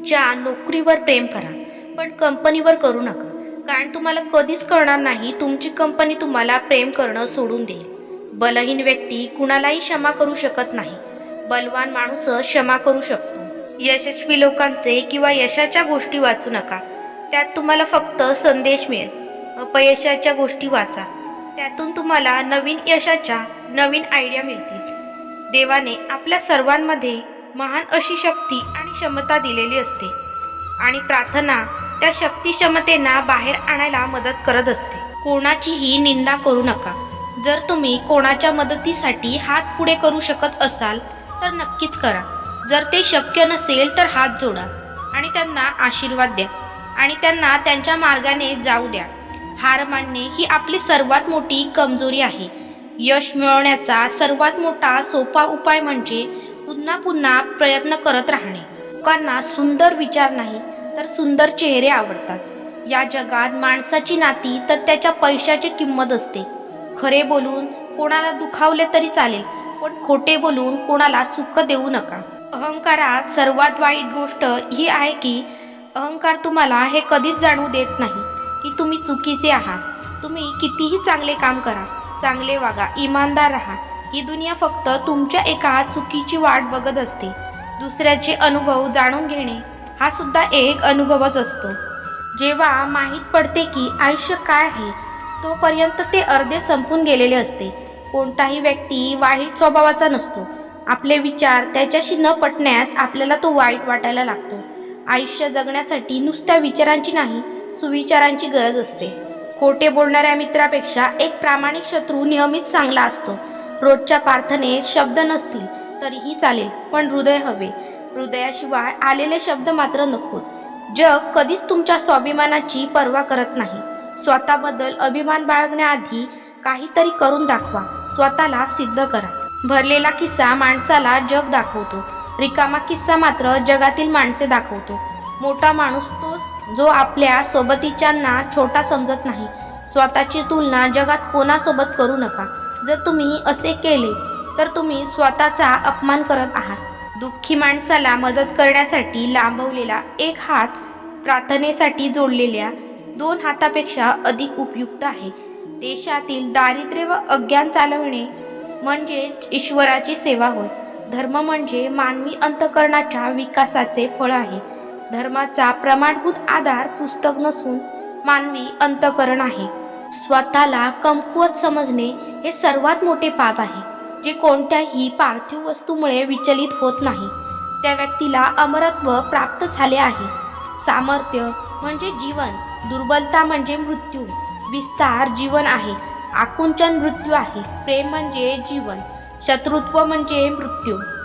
तुमच्या नोकरीवर प्रेम करा पण कंपनीवर करू नका. कारण तुम्हाला कधीच कळणार नाही तुमची कंपनी तुम्हाला प्रेम करणं सोडून देईल. बलहीन व्यक्ती कुणालाही क्षमा करू शकत नाही. बलवान माणूसच क्षमा करू शकतो. यशस्वी लोकांचे किंवा यशाच्या गोष्टी वाचू नका. त्यात तुम्हाला फक्त संदेश मिळेल. अपयशाच्या गोष्टी वाचा. त्यातून तुम्हाला नवीन यशाच्या नवीन आयडिया मिळतील. देवाने आपल्या सर्वांमध्ये महान अशी शक्ती क्षमता दिलेली असते आणि प्रार्थना त्या शक्ती क्षमतेना बाहेर आणायला मदत करत असते. कोणाचीही निंदा करू नका. जर तुम्ही कोणाच्या मदतीसाठी हात पुढे करू शकत असाल तर नक्कीच करा. जर ते शक्य नसेल तर हात जोडा आणि त्यांना आशीर्वाद द्या आणि त्यांना त्यांच्या मार्गाने जाऊ द्या. हार मानणे ही आपली सर्वात मोठी कमजोरी आहे. यश मिळवण्याचा सर्वात मोठा सोपा उपाय म्हणजे पुन्हा पुन्हा प्रयत्न करत राहणे. लोकांना सुंदर विचार नाही तर सुंदर चेहरे आवडतात. या जगात माणसाची नाती तर त्याच्या पैशाची किंमत असते. खरे बोलून कोणाला दुखावले तरी चालेल पण खोटे बोलून कोणाला सुख देऊ नका. अहंकारात सर्वात वाईट गोष्ट ही आहे की अहंकार तुम्हाला हे कधीच जाणू देत नाही की तुम्ही चुकीचे आहात. तुम्ही कितीही चांगले काम करा चांगले वागा इमानदार राहा. ही दुनिया फक्त तुमच्या एका चुकीची वाट बघत असते. दुसऱ्याचे अनुभव जाणून घेणे हा सुद्धा एक अनुभवच असतो. जेव्हा माहीत पडते की आयुष्य काय आहे तोपर्यंत ते अर्धे संपून गेलेले असते. कोणताही व्यक्ती वाईट स्वभावाचा नसतो. आपले विचार त्याच्याशी न पटण्यास आपल्याला तो वाईट वाटायला लागतो. आयुष्य जगण्यासाठी नुसत्या विचारांची नाही सुविचारांची गरज असते. खोटे बोलणाऱ्या मित्रापेक्षा एक प्रामाणिक शत्रू नेहमीच चांगला असतो. रोजच्या प्रार्थनेत शब्द नसतील तरीही चालेल पण हृदय हवे. हृदयाशिवाय आलेले शब्द मात्र नकोत. जग कधीच तुमच्या स्वाभिमानाची पर्वा करत नाही. स्वतःबद्दल अभिमान बाळगण्याआधी काहीतरी करून दाखवा. स्वतःला सिद्ध करा. भरलेला किस्सा माणसाला जग दाखवतो. रिकामा किस्सा मात्र जगातील माणसे दाखवतो. मोठा माणूस तोच जो आपल्या सोबतीच्यांना छोटा समजत नाही. स्वतःची तुलना जगात कोणासोबत करू नका. जर तुम्ही असे केले तर तुम्ही स्वतःचा अपमान करत आहात. दुःखी माणसाला मदत करण्यासाठी लांबवलेला एक हात प्रार्थनेसाठी जोडलेल्या दोन हातापेक्षा अधिक उपयुक्त आहे. देशातील दारिद्र्य व अज्ञान चालवणे म्हणजे ईश्वराची सेवा होय. धर्म म्हणजे मानवी अंतकरणाच्या विकासाचे फळ आहे. धर्माचा प्रमाणभूत आधार पुस्तक नसून मानवी अंतकरण आहे. स्वतःला कमकुवत समजणे हे सर्वात मोठे पाप आहे. जे कोणत्याही पार्थिव वस्तूमुळे विचलित होत नाही. त्या व्यक्तीला अमरत्व प्राप्त झाले आहे. सामर्थ्य म्हणजे जीवन दुर्बलता म्हणजे मृत्यू विस्तार जीवन आहे. आकुंचन मृत्यू आहे. प्रेम म्हणजे जीवन शत्रुत्व म्हणजे मृत्यू.